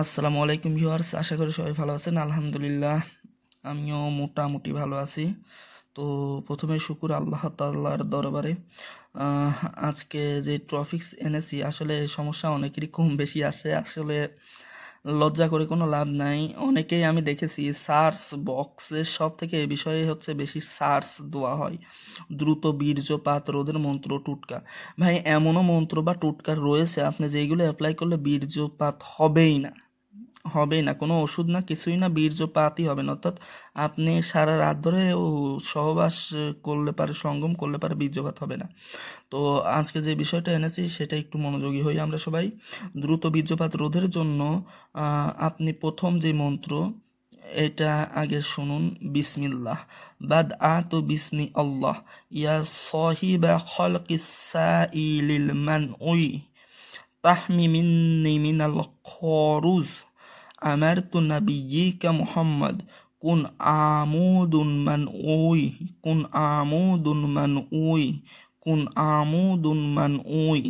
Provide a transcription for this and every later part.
আসসালামু আলাইকুম ভিউয়ার্স, আশা করি সবাই ভালো আছেন। আলহামদুলিল্লাহ, আমিও মোটামুটি ভালো আছি। তো প্রথমে শুকুর আল্লাহ তাল্লাহর দরবারে। আজকে যে ট্রফিক্স এনেছি, আসলে সমস্যা অনেকেরই কম বেশি আসে। আসলে লজ্জা করে কোনো লাভ নাই। অনেকেই আমি দেখেছি সার্চ বক্সের সব থেকে এ বিষয়ে হচ্ছে বেশি সার্চ দেওয়া হয়। দ্রুত বীর্যপাত রোধের মন্ত্র, টুটকা। ভাই, এমনও মন্ত্র বা টুটকা রয়েছে, আপনি যেইগুলো অ্যাপ্লাই করলে বীর্যপাত হবেই না। হবেই না। কোনো ওষুধ না, কিছুই না, বীর্যপাতই হবে না। অর্থাৎ আপনি সারা রাত ধরে সহবাস করলে পারে, সঙ্গম করলে পারে, বীর্যপাত হবে না। তো আজকে যে বিষয়টা এনেছি, সেটা একটু মনোযোগী হই আমরা সবাই। দ্রুত বীর্যপাত রোধের জন্য আপনি প্রথম যে মন্ত্র, এটা আগে শুনুন, বিসমিল্লাহ। বাদ তো বিসমি আল্লাহ। ইয়া সহিবা খলকিস সাইলিল মান উই তাহমি মিন্নি মিনাল খরুজ। আমার তো নাবি মোহাম্মদ কোন আমুদুন মান ওই কোন আমুদুন মান ওই কোন আমুদুন মান ওই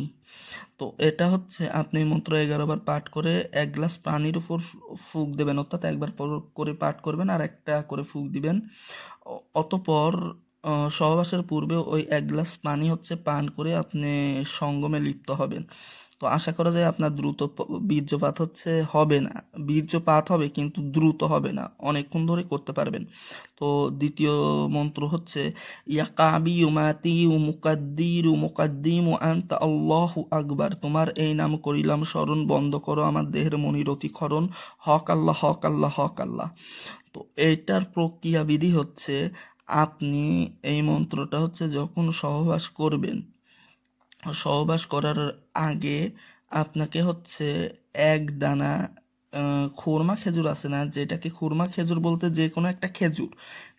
তো এটা হচ্ছে আপনি মন্ত্র এগারোবার পাঠ করে এক গ্লাস পানির উপর ফুক দেবেন, অর্থাৎ একবার পর করে পাঠ করবেন আর একটা করে ফুক দিবেন। অতপর সহবাসের পূর্বে ওই এক গ্লাস পানি হচ্ছে পান করে আপনি সঙ্গমে লিপ্ত হবেন। তো আশা করা যায় আপনার দ্রুত বীর্যপাত হচ্ছে, হবে না। বীর্যপাত হবে, কিন্তু দ্রুত হবে না। অনেকক্ষণ ধরে করতে পারবেন। তো দ্বিতীয় মন্ত্র হচ্ছে ইয়া কাবি উমাতি আল্লাহু আকবার। তোমার এই নাম করিলাম, স্মরণ বন্ধ করো, আমার দেহের মনিরতি ক্ষরণ হক আল্লাহ হক আল্লাহ হক আল্লাহ। তো এইটার প্রক্রিয়াবিধি হচ্ছে, আপনি এই মন্ত্রটা হচ্ছে যখন সহবাস করবেন সহবাস করার আগে আপনাকে হচ্ছে এক দানা খুরমা খেজুর আছে না, যেটাকে খুরমা খেজুর বলতে যে কোনো একটা খেজুর।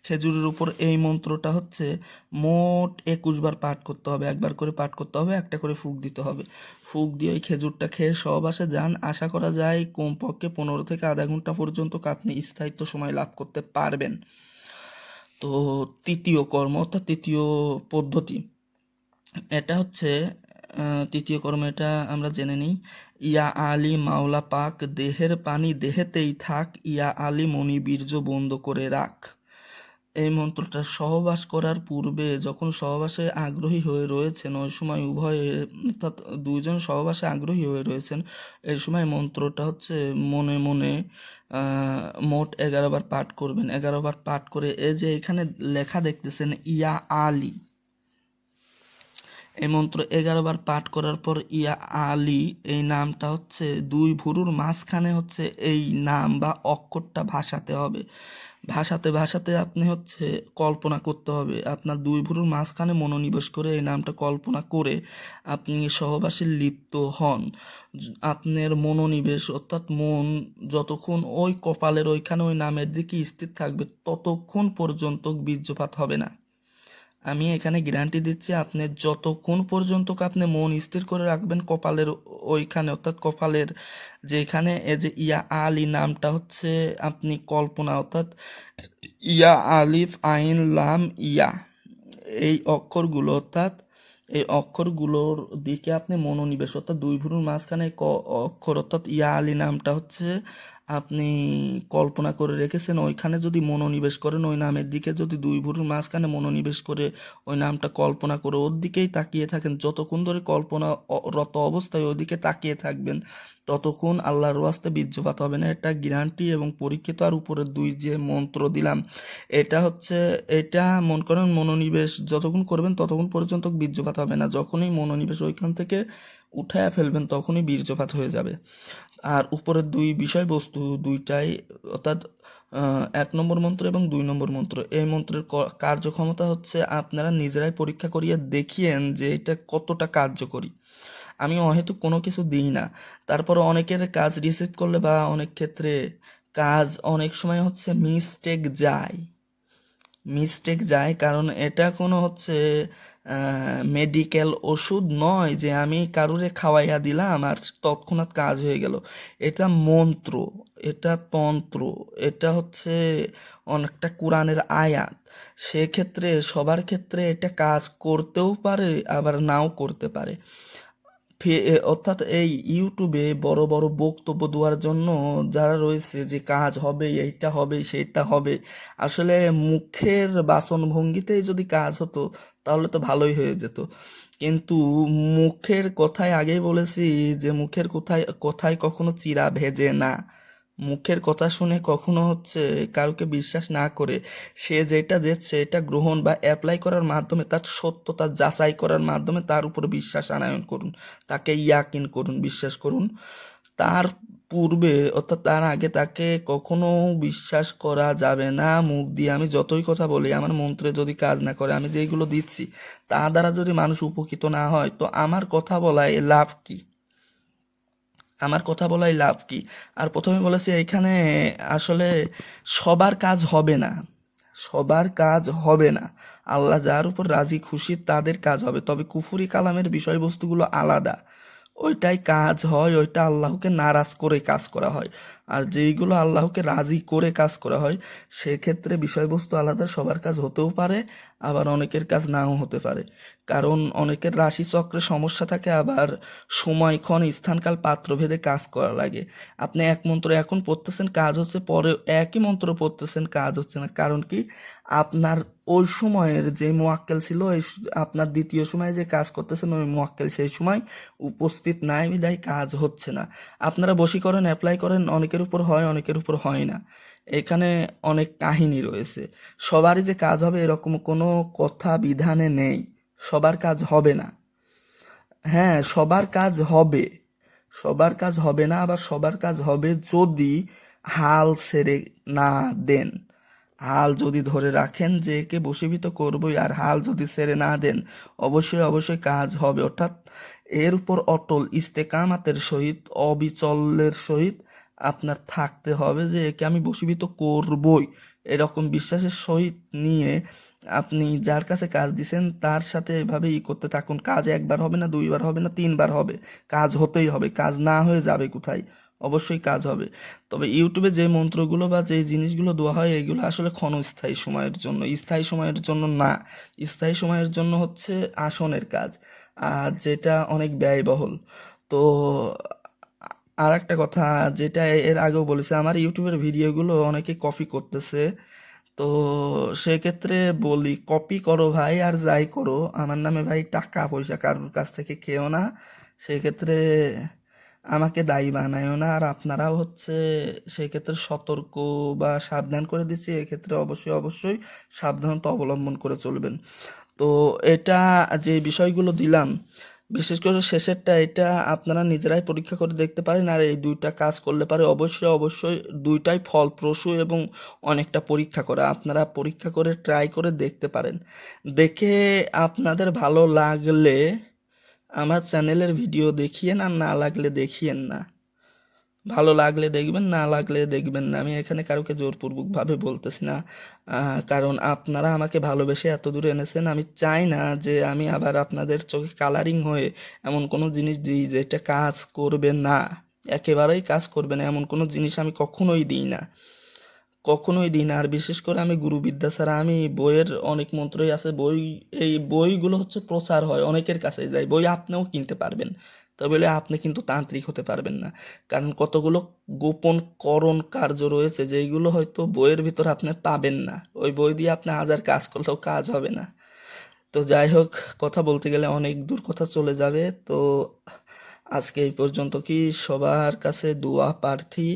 খেজুরের উপর এই মন্ত্রটা হচ্ছে মোট একুশ বার পাঠ করতে হবে। একবার করে পাঠ করতে হবে, একটা করে ফুক দিতে হবে। ফুক দিয়ে ওই খেজুরটা খেয়ে সহবাসে যান। আশা করা যায় কমপক্ষে পনেরো থেকে আধা ঘণ্টা পর্যন্ত আপনি স্থায়িত্ব সময় লাভ করতে পারবেন। তো তৃতীয় কর্ম অর্থাৎ তৃতীয় পদ্ধতি। এটা হচ্ছে তৃতীয় কর্ম, এটা আমরা জেনে নিই। ইয়া আলী মাওলা পাক, দেহের পানি দেহেতেই থাক, ইয়া আলী মনি বীর্য বন্ধ করে রাখ। এই মন্ত্রটা সহবাস করার পূর্বে যখন সহবাসে আগ্রহী হয়ে রয়েছেন, ওই সময় উভয়ে, অর্থাৎ দুইজন সহবাসে আগ্রহী হয়ে রয়েছেন, এই সময় মন্ত্রটা হচ্ছে মনে মনে মোট এগারো বার পাঠ করবেন। এগারো বার পাঠ করে এই যে এখানে লেখা দেখতেছেন, ইয়া আলী। এই মন্ত্র এগারো বার পাঠ করার পর ইয়া আলী, এই নামটা হচ্ছে দুই ভুরুর মাঝখানে হচ্ছে এই নাম বা অক্ষরটা ভাসাতে হবে। ভাসাতে ভাসাতে আপনি হচ্ছে কল্পনা করতে হবে। আপনার দুই ভুরুর মাঝখানে মনোনিবেশ করে এই নামটা কল্পনা করে আপনি সহবাসে লিপ্ত হন। আপনার মনোনিবেশ অর্থাৎ মন যতক্ষণ ওই কপালের ওইখানে ওই নামের দিকে স্থির থাকবে, ততক্ষণ পর্যন্ত বীর্যপাত হবে না। আমি এখানে গ্যারান্টি দিচ্ছি, আপনি যতক্ষণ পর্যন্ত আপনি মন স্থির করে রাখবেন, কপালের ওইখানে, অর্থাৎ কপালের যেখানে এ যে ইয়া আলী নামটা হচ্ছে আপনি কল্পনা, অর্থাৎ ইয়া আলিফ আইন লাম ইয়া, এই অক্ষরগুলো, অর্থাৎ এই অক্ষরগুলোর দিকে আপনি মনোনিবেশ, অর্থাৎ দুই ভুরুর মাঝখানে ক- অক্ষর, অর্থাৎ ইয়া আলী নামটা হচ্ছে আপনি কল্পনা করে রেখেছেন, ওইখানে যদি মনোনিবেশ করেন ওই নামের দিকে যদি দুই ভুরুর মাঝখানে মনোনিবেশ করে, ওই নামটা কল্পনা করে ওর দিকেই তাকিয়ে থাকেন। যতক্ষণ ধরে কল্পনা রত অবস্থায় ওদিকে তাকিয়ে থাকবেন, ততক্ষণ আল্লাহর ওয়াস্তে বীর্যপাত হবে না। এটা গ্যারান্টি এবং পরীক্ষিত আর উপরের দুই যে মন্ত্র দিলাম, এটা হচ্ছে, এটা মন করেন মনোনিবেশ, যতক্ষণ করবেন ততক্ষণ পর্যন্ত বীর্যপাত হবে না। যখনই মনোনিবেশ ওইখান থেকে উঠায়া ফেলবেন, তখনই বীর্যপাত হয়ে যাবে। আর উপরের দুই বিষয়বস্তু দুইটাই, অর্থাৎ এক নম্বর মন্ত্র এবং দুই নম্বর মন্ত্র। এই মন্ত্রের কার্যক্ষমতা হচ্ছে আপনারা নিজেরাই পরীক্ষা করিয়ে দেখিয়েন যে এটা কতটা কার্যকরী। আমি অহেতুক কোনো কিছু দিই না। তারপর অনেকের কাজ রিসিভ করলে বা অনেক ক্ষেত্রে কাজ অনেক সময় হচ্ছে মিস্টেক যায়। মিস্টেক যায় কারণ এটা কোনো হচ্ছে মেডিকেল ওষুধ নয় যে আমি কারুরে খাওয়াইয়া দিলাম আর তৎক্ষণাৎ কাজ হয়ে গেল। এটা মন্ত্র, এটা তন্ত্র, এটা হচ্ছে অনেকটা কোরআনের আয়াত। সেক্ষেত্রে সবার ক্ষেত্রে এটা কাজ করতেও পারে, আবার নাও করতে পারে। অর্থাৎ এই ইউটিউবে বড় বড় বক্তব্য দেওয়ার জন্য যারা রয়েছে যে কাজ হবে, এইটা হবে, সেইটা হবে, আসলে মুখের বাসন ভঙ্গিতেই যদি কাজ হতো, তাহলে তো ভালোই হয়ে যেত। কিন্তু মুখের কথায় আগেই বলেছি যে মুখের কোথায়, কথায় কখনো চিরা ভেজে না। মুখের কথা শুনে কখনো হচ্ছে কাউকে বিশ্বাস না করে সে যেটা দিচ্ছে, এটা গ্রহণ বা অ্যাপ্লাই করার মাধ্যমে, তার সত্যতা যাচাই করার মাধ্যমে তার উপর বিশ্বাস আনায়ন করুন, তাকে ইয়াকিন করুন, বিশ্বাস করুন। তার পূর্বে অর্থাৎ তার আগে তাকে কখনো বিশ্বাস করা যাবে না। মুখ দিয়ে আমি যতই কথা বলি, আমার মন্ত্রে যদি কাজ না করে, আমি যেইগুলো দিচ্ছি, তা দ্বারা যদি মানুষ উপকৃত না হয়, তো আমার কথা বলায় লাভ কি? আমার কথা বলাই লাভ কি? আর প্রথমে বলেছি এখানে আসলে সবার কাজ হবে না। সবার কাজ হবে না। আল্লাহ যার উপর রাজি, খুশি, তাদের কাজ হবে। তবে কুফুরি কালামের বিষয়বস্তুগুলো আলাদা। ওইটাই কাজ হয়, ওইটা আল্লাহকে নারাজ করে কাজ করা হয়। আর যেইগুলো আল্লাহকে রাজি করে কাজ করা হয়, সেক্ষেত্রে বিষয়বস্তু আলাদা, সবার কাজ হতেও পারে, আবার অনেকের কাজ নাও হতে পারে। কারণ অনেকের রাশি চক্রে সমস্যা থাকে, আবার সময়ক্ষণ স্থানকাল, পাত্রভেদে কাজ করা লাগে। আপনি এক মন্ত্র এখন পড়তেছেন, কাজ হচ্ছে পরে একই মন্ত্র পড়তেছেন, কাজ হচ্ছে না। কারণ কি? আপনার ওই সময়ের যে মোয়াক্কেল ছিল আপনার দ্বিতীয় সময়ে যে কাজ করতেছেন, ওই মোয়াক্কেল সেই সময় উপস্থিত নাই বিদায় কাজ হচ্ছে না। আপনারা বশীকরণ অ্যাপ্লাই করেন, অনেকের উপর হয়, অনেকের উপর হয় না। এখানে অনেক কাহিনী রয়েছে। সবারই যে কাজ হবে এরকম কোনো কথা বিধানে নেই। সবার কাজ হবে না। হ্যাঁ সবার কাজ হবে। সবার কাজ হবে না, আবার সবার কাজ হবে যদি হাল ছেড়ে না দেন। হাল যদি ধরে রাখেন যে একে বশীভূত করবই আর হাল যদি ছেড়ে না দেন, অবশ্যই অবশ্যই কাজ হবে। অর্থাৎ এর উপর অটল ইস্তেকামাতের সহিত, অবিচলের সহিত আপনার থাকতে হবে যে একে আমি বশীভূত করবই। এরকম বিশ্বাসের সহিত নিয়ে আপনি যার কাছে কাজ দিছেন, তার সাথে এভাবে ই করতে থাকুন। কাজ একবার হবে না, দুইবার হবে না, তিনবার হবে। কাজ হতেই হবে। কাজ না হয়ে যাবে কোথায়? অবশ্যই কাজ হবে। তবে ইউটিউবে যে মন্ত্রগুলো বা যে জিনিসগুলো দেওয়া হয়, এগুলো আসলে ক্ষণস্থায়ী সময়ের জন্য, স্থায়ী সময়ের জন্য না। স্থায়ী সময়ের জন্য হচ্ছে আসনের কাজ, আর যেটা অনেক ব্যয়বহুল। তো আর একটা কথা, যেটা এর আগেও বলেছে, আমার ইউটিউবের ভিডিওগুলো অনেকে কপি করতেছে। তো সেক্ষেত্রে বলি কপি করো ভাই, আর যাই করো। আমার নামে ভাই টাকা পয়সা কারোর কাছ থেকে খেও না। সেক্ষেত্রে আমাকে দায়ী বানায়ও না, আর আপনারাও হচ্ছে সেক্ষেত্রে সতর্ক বা সাবধান করে দিচ্ছি এক্ষেত্রে অবশ্যই অবশ্যই সাবধানতা অবলম্বন করে চলবেন। তো এটা যে বিষয়গুলো দিলাম, বিশেষ করে শেষেরটা, এটা আপনারা নিজেরাই পরীক্ষা করে দেখতে পারেন, আর এই দুইটা কাজ করলে পারে অবশ্যই অবশ্যই দুইটাই ফলপ্রসূ এবং অনেকটা পরীক্ষা করা। আপনারা পরীক্ষা করে, ট্রাই করে দেখতে পারেন। দেখে আপনাদের ভালো লাগলে আমার চ্যানেলের ভিডিও দেখিয়েন আর না লাগলে দেখিয়েন না। ভালো লাগলে দেখবেন, না লাগলে দেখবেন না। আমি এখানে কারোকে জোরপূর্বকভাবে বলতেছি না কারণ আপনারা আমাকে ভালোবেসে এত দূরে এনেছেন। আমি চাই না যে আমি আবার আপনাদের চোখে কালারিং হয়ে এমন কোনো জিনিস দিই যেটা কাজ করবে না। একেবারেই কাজ করবে না, এমন কোনো জিনিস আমি কখনোই দিই না। কখনোই দিই না। আর বিশেষ করে আমি গুরুবিদ্যা ছাড়া আমি বইয়ের অনেক মন্ত্রই আছে, বই, এই বইগুলো হচ্ছে প্রচার হয়, অনেকের কাছে যায়। বই আপনিও কিনতে পারবেন, তবে আপনি কিন্তু তান্ত্রিক হতে পারবেন না। কারণ কতগুলো গোপন করণ কার্য রয়েছে, যেইগুলো হয়তো বইয়ের ভিতর আপনি পাবেন না। ওই বই দিয়ে আপনি হাজার কাজ করলেও কাজ হবে না। তো যাই হোক, কথা বলতে গেলে অনেক দূর কথা চলে যাবে। তো আজকে এই পর্যন্ত কি সবার কাছে দোয়া, প্রার্থী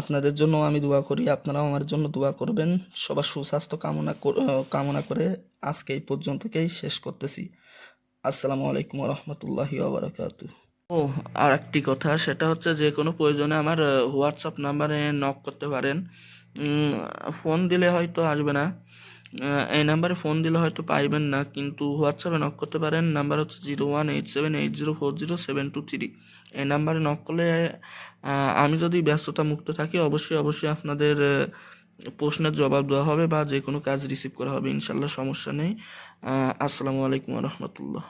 আপনাদের জন্য আমি দোয়া করি, আপনারাও আমার জন্য দোয়া করবেন। সবার সুস্বাস্থ্য কামনা কামনা করে আজকে এই পর্যন্তকেই শেষ করতেছি। আসসালামু আলাইকুম রহমতুল্লাহি আবরাকাতু ও আর একটি কথা, সেটা হচ্ছে যে কোনো প্রয়োজনে আমার হোয়াটসঅ্যাপ নাম্বারে নক করতে পারেন। ফোন দিলে হয়তো আসবে না। এই নাম্বারে ফোন দিলে হয়তো পাইবেন না, কিন্তু হোয়াটসঅ্যাপে নক করতে পারেন। নাম্বার হচ্ছে zero one eight seven eight zero four zero seven two three. এই নাম্বারে নক করলে আমি যদি ব্যস্ততা মুক্ত থাকি, অবশ্যই অবশ্যই আপনাদের প্রশ্নের জবাব দেওয়া হবে বা যে কোনো কাজ রিসিভ করা হবে, ইনশাল্লাহ সমস্যা নেই। আসসালামু আলাইকুম রহমতুল্লাহ।